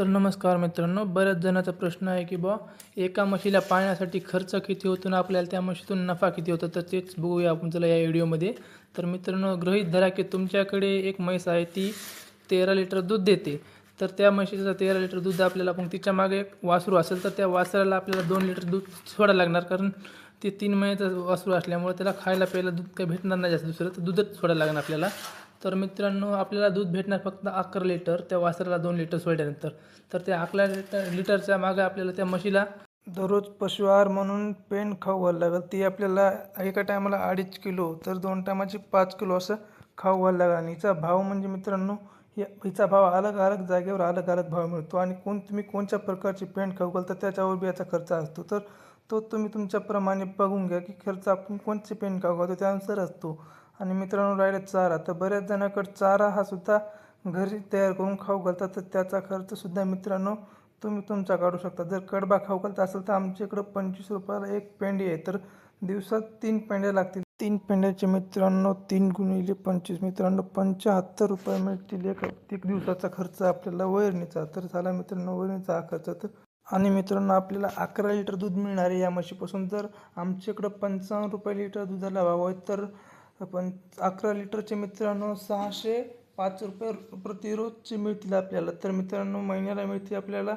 तर नमस्कार मित्रांनो बऱ्याच जणाचा प्रश्न आहे की बा एका म्हशीला पाळण्यासाठी खर्च किती होतो आणि आपल्याला त्या म्हशीतून नफा किती होतो? तर तेच बघूया आपण चला या व्हिडिओमध्ये. तर मित्रांनो गृहीत धरा की तुमच्याकडे एक म्हैस आहे ती तेरा लिटर दूध देते. तर त्या म्हशीचं तेरा लिटर दूध आपल्याला पण तिच्यामागे एक वासरू असेल तर त्या वासराला आपल्याला दोन लिटर दूध सोडायला लागणार. कारण ते तीन महिन्याचं वासरू असल्यामुळे त्याला खायला प्यायला दूध काही भेटणार नाही जास्त दुसरं तर दूधच सोडायला लागणार आपल्याला. तर मित्रांनो आपल्याला दूध भेटणार फक्त अकरा लिटर त्या वासराला दोन लिटर सोडल्यानंतर. तर त्या अकरा लिटर लिटरच्या मागे आपल्याला त्या म्हशीला दररोज पशु आहार म्हणून पेंड खाऊ घालावं लागेल. ती आपल्याला एका टायमाला अडीच किलो तर दोन टायमाची पाच किलो असं खाऊ घालावं लागेल. आणि हिचा भाव म्हणजे मित्रांनो या हिचा भाव अलग अलग जागेवर अलग अलग भाव मिळतो. आणि कोण तुम्ही कोणत्या प्रकारची पेंट खाऊ घालता त्याच्यावर बी याचा खर्च असतो. तर तो तुम्ही तुमच्याप्रमाणे बघून घ्या की खर्च आपण कोणते पेन खाऊ घालतो त्यानुसार असतो आणि मित्रांनो राहिला चारा. तर बऱ्याच जणांकडे चारा हा सुद्धा घरी तयार करून खाऊ घालतात. तर त्याचा खर्चसुद्धा मित्रांनो तुम्ही तुमचा काढू शकता. जर कडबा खाऊ घालता असेल तर आमच्याकडं पंचवीस रुपयाला एक पेंडी आहे. तर दिवसात तीन पेंड्या लागतील. तीन पेंड्याचे मित्रांनो तीन गुणिले पंचवीस. मित्रांनो पंच्याहत्तर रुपये मिळतील एक एक दिवसाचा खर्च आपल्याला वैरणीचा. तर झाला मित्रांनो वैरणीचा हा खर्च. तर आणि मित्रांनो आपल्याला अकरा लिटर दूध मिळणार आहे या म्हशीपासून. जर आमच्याकडं पंचावन्न रुपये लिटर दुधाला भाव आहे तर पण अकरा लिटरचे मित्रांनो सहाशे पाच रुपये प्रतिरोजचे मिळतील आपल्याला. तर मित्रांनो महिन्याला मिळते आपल्याला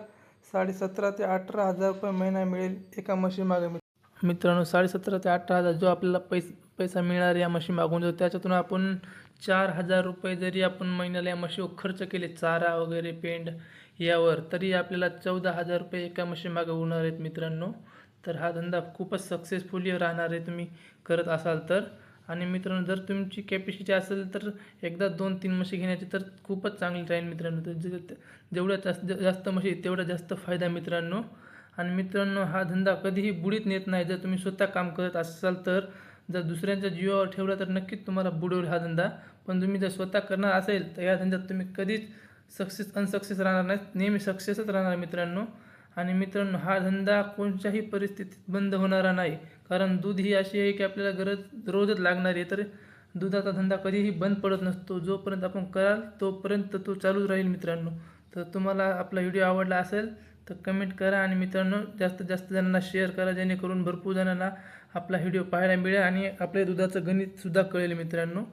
साडेसतरा ते अठरा हजार रुपये महिना मिळेल एका म्हशीमागे मिळेल मित्रांनो साडेसतरा ते अठरा हजार जो आपल्याला पैस पैसा मिळणार या म्हशी मागून जो त्याच्यातून आपण चार हजार रुपये जरी आपण महिन्याला या म्हशीवर खर्च केले चारा वगैरे पेंड यावर तरी आपल्याला चौदा हजार रुपये एका म्हशीमागे होणार आहेत मित्रांनो. तर हा धंदा खूपच सक्सेसफुली राहणार आहे तुम्ही करत असाल तर. आणि मित्रांनो जर तुमची कॅपॅसिटी असेल तर एकदा दोन तीन म्हशी घेण्याची तर खूपच चांगली राहील मित्रांनो. तर जे- जेवढ्या जास्त जास्त म्हशी तेवढा जास्त फायदा मित्रांनो. आणि मित्रांनो हा धंदा कधीही बुडीत नेत नाही. जर तुम्ही स्वतः काम करत असाल तर जर दुसऱ्यांच्या जीवावर ठेवला तर नक्कीच तुम्हाला बुडवेल हा धंदा. पण तुम्ही जर स्वतः करणार असेल तर या धंद्यात तुम्ही कधीच सक्सेस अनसक्सेस राहणार नाही नेहमी सक्सेसच राहणार मित्रांनो. आणि मित्रांनो हा धंदा कोणत्याही परिस्थितीत बंद होणारा नाही. कारण दूध ही अशी आहे की आपल्याला गरज रोजच लागणार आहे. तर दुधाचा धंदा कधीही बंद पडत नसतो. जोपर्यंत आपण कराल तोपर्यंत तो चालूच राहील मित्रांनो. तर तुम्हाला आपला व्हिडिओ आवडला असेल तर कमेंट करा आणि मित्रांनो जास्तीत जास्त जणांना शेअर करा जेणेकरून भरपूर जणांना आपला व्हिडिओ पाहायला मिळेल आणि आपल्या दुधाचं गणितसुद्धा कळेल मित्रांनो.